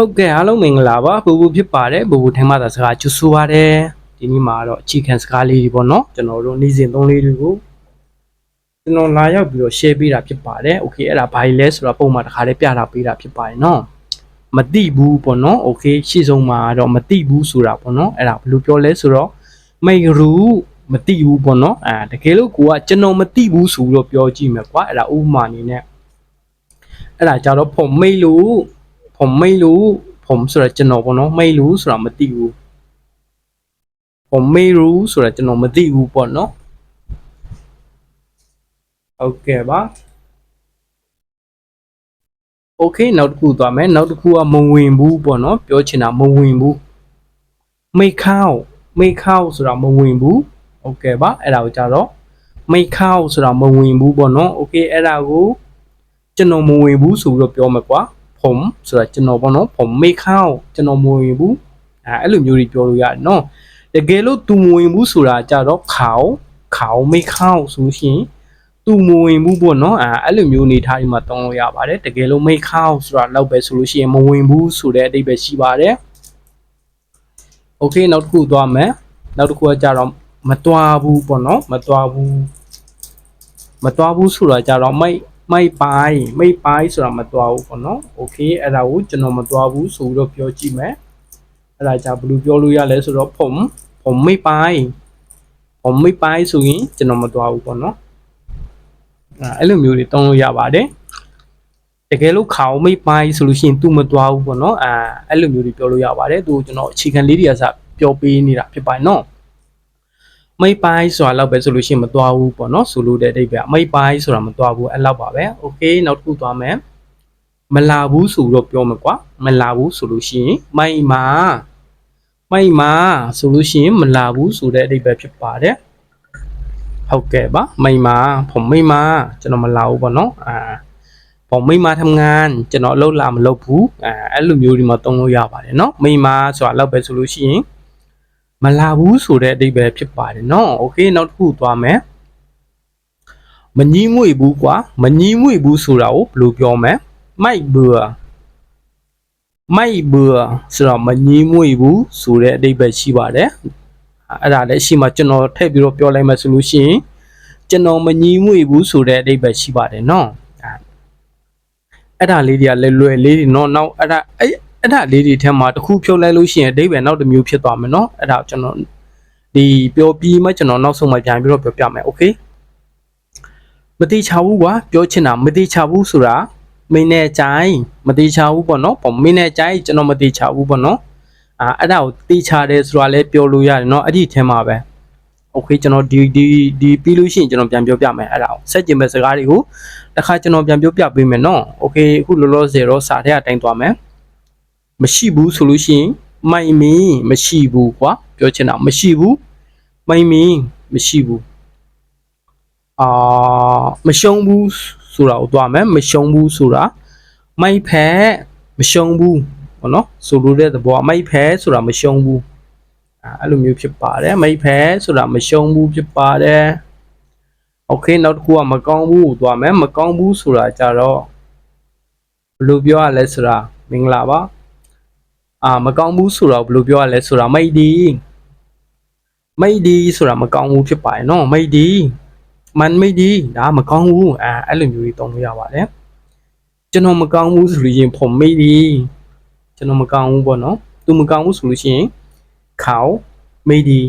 ဟုတ်ကဲ့အားလုံးမင်္ဂလာပါဘူဘူဖြစ်ပါတယ်ဘူဘူထင်မှသာစကားကျူဆူပါတယ်ဒီနေ့မှာတော့အခြေခံစကားလေးတွေပေါ့နော်ကျွန်တော်တို့နေ့စဉ်သုံးလေးတွေကိုကျွန်တော်လာရောက်ပြီးတော့ share ပေးတာဖြစ်ပါတယ် okay အဲ့ဒါဘာလဲဆိုတော့ပုံမှန်တစ်ခါလေးပြတာပေးတာဖြစ်ပါတယ်နော်မတိဘူးပေါ့နော် okay ရှေ့ဆုံးမှာတော့မတိဘူးဆိုတာပေါ့နော်အဲ့ဒါဘယ်လိုပြောလဲဆိုတော့မိန်ရူမတိဘူးပေါ့နော်အဲတကယ်လို့ကိုကကျွန်တော်မတိဘူးဆိုတော့ပြောကြည့်မယ်ကွာအဲ့ဒါဥပမာအနေနဲ့အဲ့ဒါကြတော့ဖို့မိတ်လို့ ผมไม่รู้ ผมဆိုတော့ကျွန်တော်ပေါ့နော်ไม่รู้ဆိုတာမသိဘူးผมไม่รู้ဆိုတော့ကျွန်တော်မသိဘူးပေါ့နော်ဟုတ်ကဲ့ပါโอเคနောက်တစ်ခုသွားမယ်နောက်တစ်ခုကမဝင်ဘူးပေါ့နော်ပြောချင်တာမဝင်ဘူးไม่เข้าไม่เข้าဆိုတာမဝင်ဘူးโอเคပါအဲ့ဒါကိုကြတော့ไม่เข้าဆိုတာမဝင်ဘူးပေါ့နော်โอเคအဲ့ဒါကိုကျွန်တော်မဝင်ဘူးဆိုပြီးတော့ပြောမှာကွာ ผมဆိုတာကျွန်တော်ပေါ့နော်ผมไม่เข้าကျွန်တော်မဝင်ဘူးအဲအဲ့လိုမျိုးတွေပြောလို့ရတယ်နော်တကယ်လို့ तू မဝင်ဘူးဆိုတာကြတော့เขาเขาไม่เข้าဆိုလို့ရှိရင် तू မဝင်ဘူးပေါ့နော်အဲအဲ့လိုမျိုးအနေထားတွေမှာတောင်းလို့ရပါတယ်တကယ်လို့ไม่เข้าဆိုတာလောက်ပဲဆိုလို့ရှိရင်မဝင်ဘူးဆိုတဲ့အဓိပ္ပာယ်ရှိပါတယ်โอเคနောက်တစ်ခုသွားမယ်နောက်တစ်ခုကကြတော့မတွားဘူးပေါ့နော်မတွားဘူးမတွားဘူးဆိုတာကြတော့ไม่ ไม่ไปไม่ไปဆိုတာမတွားဘူးပေါ့နော်โอเคအဲ့ဒါကိုကျွန်တော်မတွားဘူးဆိုပြီးတော့ပြောကြည့်မယ်အဲ့ဒါじゃဘယ်လိုပြောလို့ရလဲဆိုတော့ผมผมไม่ไปผมไม่ไปဆိုရင်ကျွန်တော်မတွားဘူးပေါ့နော်အဲ့လိုမျိုးတွေတောင်းလို့ရပါတယ်တကယ်လို့ခေါင်းမိတ်ပိုင်းဆိုလို့ရှိရင် तू မတွားဘူးပေါ့နော်အာအဲ့လိုမျိုးတွေပြောလို့ရပါတယ်သူကျွန်တော်အခြေခံလေးတွေကစပြောပေးနေတာဖြစ်ပါတယ်နော် မိတ်ပိုင်းဆိုတာတော့ပဲဆိုလို့ရှိရင်မတွားဘူးပေါ့နော်ဆိုလို့တဲ့အဓိပ္ပာယ်မိတ်ပိုင်းဆိုတာမတွားဘူးအဲ့လောက်ပါပဲโอเคနောက်တစ်ခုသွားမယ်မလာဘူးဆိုတော့ပြောမှာကွာမလာဘူးဆိုလို့ရှိရင်မိုက်မာမိုက်မာဆိုလို့ရှိရင်မလာဘူးဆိုတဲ့အဓိပ္ပာယ်ဖြစ်ပါတယ်ဟုတ်ကဲ့ပါမိုက်မာผมไม่มาကျွန်တော်မလာဘူးပေါ့နော်အာผมไม่มาทำงานကျွန်တော်အလုပ်လာမလုပ်ဘူးအဲအဲ့လိုမျိုးဒီမှာသုံးလို့ရပါတယ်เนาะမိမာဆိုတာလောက်ပဲဆိုလို့ရှိရင် မလာဘူးဆိုတဲ့အဓိပ္ပာယ်ဖြစ်ပါတယ်เนาะโอเคနောက်တစ်ခုသွားမယ်မငီးငွေဘူးကွာမငီးငွေဘူးဆိုတာကိုဘယ်လိုပြောမလဲမိုက်บื่อမိုက်บื่อဆိုတော့မငီးငွေဘူးဆိုတဲ့အဓိပ္ပာယ်ရှိပါတယ်အဲ့ဒါလည်းရှိမှကျွန်တော်ထည့်ပြီးတော့ပြောလိုက်မှဆိုလို့ရှိရင်ကျွန်တော်မငီးငွေဘူးဆိုတဲ့အဓိပ္ပာယ်ရှိပါတယ်เนาะ အဲ့ဒါလေးတွေကလည်းလွယ်လေးတွေเนาะနောက်အဲ့ဒါအဲ့ အဲ့ဒါလေးတွေထဲမှာတစ်ခုဖြုတ်လိုက်လို့ရှိရင်အဓိပ္ပာယ်နောက်တစ်မျိုးဖြစ်သွားမယ်เนาะအဲ့ဒါကျွန်တော်ဒီပြောပြီးမှကျွန်တော်နောက်ဆုံးမှပြန်ပြီးတော့ပြောပြမယ်โอเคမတိချဘူးကွာပြောချင်တာမတိချဘူးဆိုတာမင်းနဲ့ကြိုင်မတိချဘူးပေါ့เนาะผมမင်းနဲ့ကြိုင်ကျွန်တော်မတိချဘူးပေါ့เนาะအာအဲ့ဒါကိုတိချတယ်ဆိုတာလည်းပြောလို့ရတယ်เนาะအဲ့ဒီထဲမှာပဲโอเคကျွန်တော်ဒီဒီဒီပြီးလို့ရှိရင်ကျွန်တော်ပြန်ပြောပြမယ်အဲ့ဒါကိုဆက်ကျင်မဲ့စကားတွေကိုတစ်ခါကျွန်တော်ပြန်ပြောပြပေးမယ်နော်โอเคအခုလောလောဆယ်တော့စာထဲအတိုင်းသွားမယ် မရှိဘူးဆိုလို့ရှိရင်မိုင်မီမရှိဘူးကွာပြောချင်တာမရှိဘူးမိုင်မီမရှိဘူးအာမရှုံးဘူးဆိုတာကိုသွားမယ်မရှုံးဘူးဆိုတာမိုက်ဖဲမရှုံးဘူးဘောနော်ဆိုလိုတဲ့သဘောကမိုက်ဖဲဆိုတာမရှုံးဘူးအဲအဲ့လိုမျိုးဖြစ်ပါတယ်မိုက်ဖဲဆိုတာမရှုံးဘူးဖြစ်ပါတယ်โอเคနောက်တစ်ခုကမကောင်းဘူးကိုသွားမယ်မကောင်းဘူးဆိုတာကြတော့ဘယ်လိုပြောရလဲဆိုတာမင်္ဂလာပါ အာမကောင်းဘူးဆိုတော့ဘယ်လိုပြောရလဲဆိုတာမိတ်ဒီမိတ်ဒီဆိုတာမကောင်းဘူးဖြစ်ပါတယ်နော်မိတ်ဒီมันไม่ดีဒါမကောင်းဘူးအဲအဲ့လိုမျိုးကြီးသုံးလို့ရပါတယ်ကျွန်တော်မကောင်းဘူးဆိုလို့ရင်ผมไม่ดีကျွန်တော်မကောင်းဘူးပေါ့နော်သူမကောင်းဘူးဆိုလို့ရှိရင်เขาไม่ดี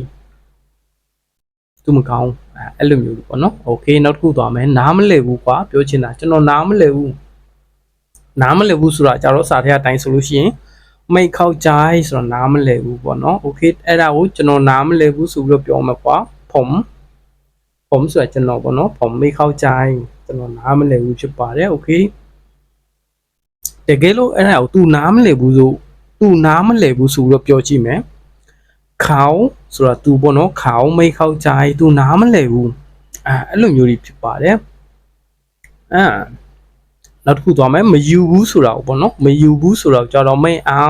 သူမကောင်းအဲအဲ့လိုမျိုးပေါ့နော်โอเคနောက်တစ်ခုသွားမယ်နားမလည်ဘူးကွာပြောချင်တာကျွန်တော်နားမလည်ဘူးနားမလည်ဘူးဆိုတာကြတော့စာထဲအတိုင်းဆိုလို့ရှိရင် မိတ်ခောက်ကြိုင်ဆိုတော့နားမလည်ဘူးပေါ့နော်โอเคအဲ့ဒါကိုကျွန်တော်နားမလည်ဘူးဆိုပြီးတော့ပြောမှာကွာผมผมဆိုတာကျွန်တော်ပေါ့နော်ผมไม่เข้าใจကျွန်တော်နားမလည်ဘူးဖြစ်ပါတယ်โอเคတကယ်လို့အဲ့ဒါကို तू နားမလည်ဘူးဆို तू နားမလည်ဘူးဆိုပြီးတော့ပြောကြည့်မယ်เขาဆိုတာ तू ပေါ့နော်เขาไม่เข้าใจ तू နားမလည်ဘူးအဲအဲ့လိုမျိုးတွေဖြစ်ပါတယ်အဲ နောက်တစ်ခုသွားမယ်မယူဘူးဆိုတာပေါ့နော်မယူဘူးဆိုတော့ကြတော့ไม่เอา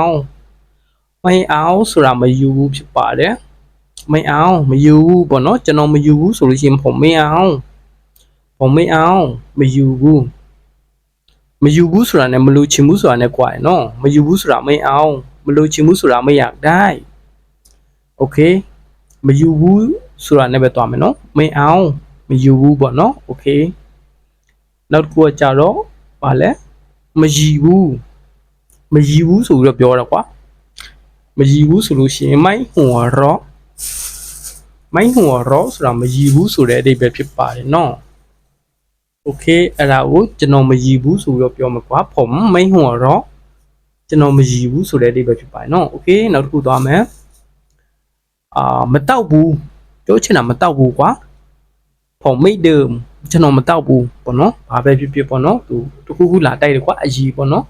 ไม่เอาဆိုတာမယူဘူးဖြစ်ပါတယ်ไม่เอาမယူဘူးပေါ့နော်ကျွန်တော်မယူဘူးဆိုလို့ရှိရင်ผมไม่เอาผมไม่เอาမယူဘူး မယူဘူးဆိုတာနဲ့မလို့ချင်ဘူးဆိုတာနဲ့ကြွားရယ်နော်မယူဘူးဆိုတာမင်းအောင်မလို့ချင်ဘူးဆိုတာမရได้โอเคမယူဘူးဆိုတာနဲ့ပဲတွားမယ်နော်မင်းအောင်မယူဘူးပေါ့နော်โอเคနောက်တစ်ခုကကြတော့ ဗာလဲမရည်ဘူးမရည်ဘူးဆိုပြီးတော့ပြောတာကွာမရည်ဘူးဆိုလို့ရှိရင်မိုင်းဟွန်ရော့မိုင်းဟွန်ရော့ဆိုတာမရည်ဘူးဆိုတဲ့အဓိပ္ပာယ်ဖြစ်ပါတယ်နော်โอเคအဲ့ဒါကိုကျွန်တော်မရည်ဘူးဆိုပြီးတော့ပြောမှာကွာผมไม่หัวเราะကျွန်တော်မရည်ဘူးဆိုတဲ့အဓိပ္ပာယ်ဖြစ်ပါတယ်နော်โอเคနောက်တစ်ခုသွားမယ်အာမတောက်ဘူးပြောချင်တာမတောက်ဘူးကွာผมไม่ดื่ม ကျွန်တော်မတောက်ဘူးပေါ့နော်ဘာပဲဖြစ်ဖြစ်ပေါ့နော်သူတခုခုလာတိုက်တယ်ကွာအကြီးပေါ့နော်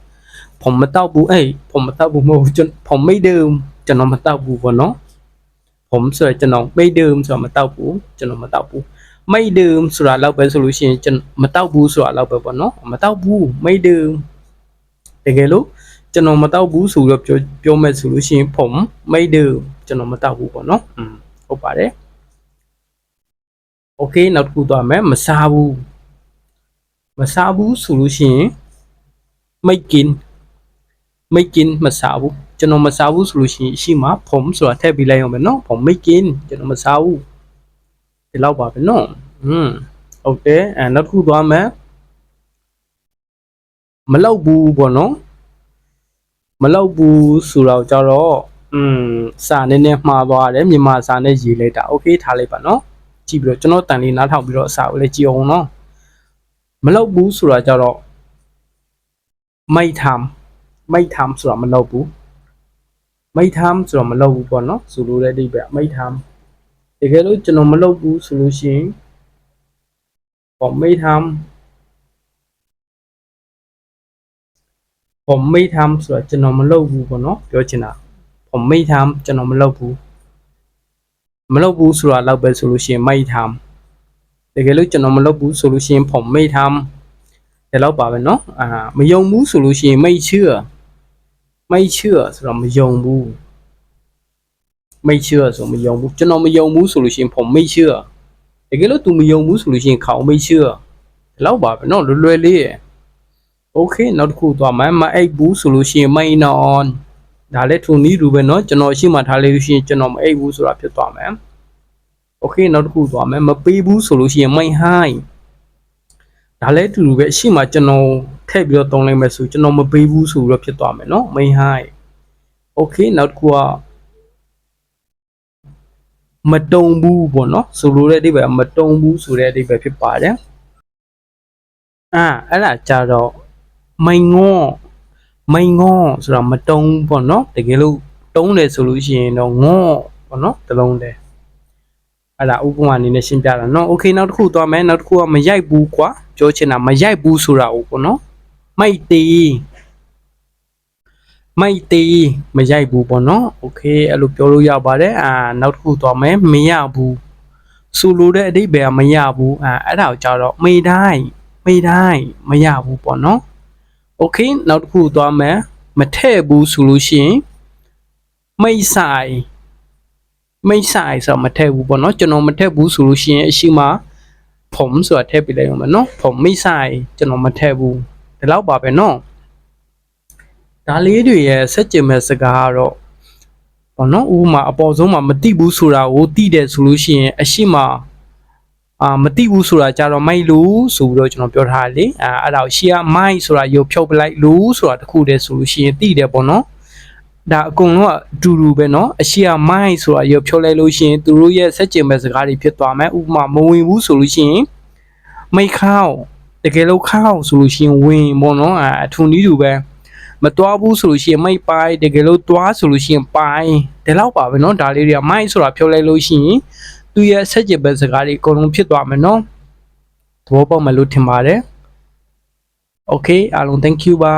ผมမတောက်ဘူးအေးผมမတောက်ဘူးမဟုတ်ဘူးကျွန်ผมไม่ดื่มကျွန်တော်မတောက်ဘူးပေါ့နော်ผมဆိုရကျွန်တော်ไม่ดื่มဆိုတော့မတောက်ဘူးကျွန်တော်မတောက်ဘူးไม่ดื่มဆိုတာတော့ပဲဆိုလို့ရှိရင်ကျွန်မတောက်ဘူးဆိုတာတော့ပဲပေါ့နော်မတောက်ဘူးไม่ดื่มတကယ်လို့ကျွန်တော်မတောက်ဘူးဆိုတော့ပြောပြောမဲ့ဆိုလို့ရှိရင်ผมไม่ดื่มကျွန်တော်မတောက်ဘူးပေါ့နော်อืมဟုတ်ပါတယ် โอเคနောက်တစ်ခုသွားမယ်မစားဘူးမစားဘူးဆိုလို့ရှိရင်ไม่กินไม่กินမစားဘူးကျွန်တော်မစားဘူးဆိုလို့ရှိရင်ရှိမှာผมဆိုတာထည့်ပြီးလိုက်အောင်ပဲเนาะผมไม่กินကျွန်တော်မစားဘူးဒီလောက်ပါပဲเนาะอืมဟုတ်တယ်အဲနောက်တစ်ခုသွားမယ်မလောက်ဘူးပေါ့နော်မလောက်ဘူးဆိုတော့ကြတော့อืมစာနည်းနည်းမှားသွားတယ်မြန်မာစာနဲ့ရေးလိုက်တာโอเคထားလိုက်ပါเนาะ ကြည့်ပြီးတော့ကျွန်တော်တန်လေးနားထောင်ပြီးတော့အစာကိုလည်းကြည့်အောင်နော်မလောက်ဘူးဆိုတာကြတော့မိတ်ထမ်မိတ်ထမ်ဆိုတာမလောက်ဘူးမိတ်ထမ်ဆိုတာမလောက်ဘူးပေါ့နော်ဆိုလိုတဲ့အဓိပ္ပာယ်မိတ်ထမ်တကယ်လို့ကျွန်တော်မလောက်ဘူးဆိုလို့ရှိရင်ပေါ့မိတ်ထမ်ပေါ့မိတ်ထမ်ဆိုတာကျွန်တော်မလောက်ဘူးပေါ့နော်ပြောချင်တာပေါ့မိတ်ထမ်ကျွန်တော်မလောက်ဘူး မလုပ်ဘူးဆိုတာတော့ပဲဆိုလို့ရှိရင်ไม่ทำတကယ်လို့ကျွန်တော်မလုပ်ဘူးဆိုလို့ရှိရင်ผมไม่ทำဒီလောက်ပါပဲเนาะအာမယုံဘူးဆိုလို့ရှိရင်ไม่เชื่อไม่เชื่อဆိုတော့မယုံဘူးไม่เชื่อဆိုမယုံဘူးကျွန်တော်မယုံဘူးဆိုလို့ရှိရင်ผมไม่เชื่อတကယ်လို့ तू မယုံဘူးဆိုလို့ရှိရင်เขาไม่เชื่อဒီလောက်ပါပဲเนาะလွယ်လွယ်လေးရယ်โอเคနောက်တစ်ခုသွားမယ်မအိပ်ဘူးဆိုလို့ရှိရင်ไม่นอน ဒါလည်းထုံနည်းလူပဲเนาะကျွန်တော်ရှိမှထားလေးလို့ရှိရင်ကျွန်တော်မအိပ်ဘူးဆိုတာဖြစ်သွားမယ်โอเคနောက်တစ်ခုသွားမယ်မပေးဘူးဆိုလို့ရှိရင်ไม่ให้ဒါလည်းအတူတူပဲအရှိမှကျွန်တော်ထည့်ပြီးတော့တုံးလိုက်မယ်ဆိုကျွန်တော်မပေးဘူးဆိုပြီးတော့ဖြစ်သွားမယ်เนาะไม่ให้โอเคနောက်တစ်ခုကမတုံဘူးပေါ့เนาะဆိုလိုတဲ့အဓိပ္ပာယ်မတုံဘူးဆိုတဲ့အဓိပ္ပာယ်ဖြစ်ပါတယ်အာအဲ့ဒါကြတော့မိန်ငေါ မိန်ငေါဆိုတာမတုံးပေါ့เนาะတကယ်လို့တုံးတယ်ဆိုလို့ရှိရင်တော့ငေါပေါ့เนาะတလုံးတည်းအဲ့ဒါဥပမာအနေနဲ့ရှင်းပြတာเนาะโอเคနောက်တစ်ခုသွားမယ်နောက်တစ်ခုကမရိုက်ဘူးကွာပြောချင်တာမရိုက်ဘူးဆိုတာဟုတ်ပေါ့เนาะမိုက်တီမိုက်တီမရိုက်ဘူးပေါ့เนาะโอเคအဲ့လိုပြောလို့ရပါတယ်အာနောက်တစ်ခုသွားမယ်မရဘူးဆိုလိုတဲ့အဓိပ္ပာယ်ကမရဘူးအာအဲ့ဒါကိုကြတော့မေတိုင်းမေတိုင်းမရဘူးပေါ့เนาะ โอเคနောက်တစ်ခုသွားမယ်မထဲ့ဘူးဆိုလို့ရှိရင်မိတ်ဆိုင်မိတ်ဆိုင်ဆိုတော့မထည့်ဘူးပေါ့နော်ကျွန်တော်မထည့်ဘူးဆိုလို့ရှိရင်အရှိမผมဆိုတာထည့်ပြလိုက်အောင်မယ်နော်ผมไม่ใส่ကျွန်တော်မထည့်ဘူးဒီလောက်ပါပဲနော်ဒါလေးတွေရဲ့စက်ကျင်မဲ့စကားကတော့ပေါ့နော်ဥပမာအပေါ်ဆုံးမှာမတိဘူးဆိုတာကိုတိတယ်ဆိုလို့ရှိရင်အရှိမ အာမတိဘူးဆိုတာကြတော့မိုက်လို့ဆိုပြီးတော့ကျွန်တော်ပြောထားတယ်လေအာအဲ့ဒါကိုရှီကမိုက်ဆိုတာရုပ်ဖြုတ်ပလိုက်လို့ဆိုတာတခုတည်းဆိုလို့ရှိရင်တိတယ်ပေါ့နော်ဒါအကုန်လုံးကအတူတူပဲเนาะအရှိကမိုင်းဆိုတာရုပ်ဖြုတ်လိုက်လို့ရှိရင်သူတို့ရဲ့ဆက်ကျင်မဲ့စကားတွေဖြစ်သွားမယ်ဥပမာမဝင်ဘူးဆိုလို့ရှိရင်မိခောက်တကယ်လို့ခောက်ဆိုလို့ရှိရင်ဝင်ပေါ့เนาะအထုံနည်းတူပဲမတွားဘူးဆိုလို့ရှိရင်မိပိုင်တကယ်လို့တွားဆိုလို့ရှိရင်ပိုင်ဒီလောက်ပါပဲเนาะဒါလေးတွေကမိုင်းဆိုတာဖြုတ်လိုက်လို့ရှိရင် သူ့ရဲ့ဆက်ကြဘက်စကားတွေအကုန်လုံးဖြစ်သွားမယ်နော်သဘောပေါက်မယ်လို့ထင်ပါတယ် okay အားလုံး thank you ပါ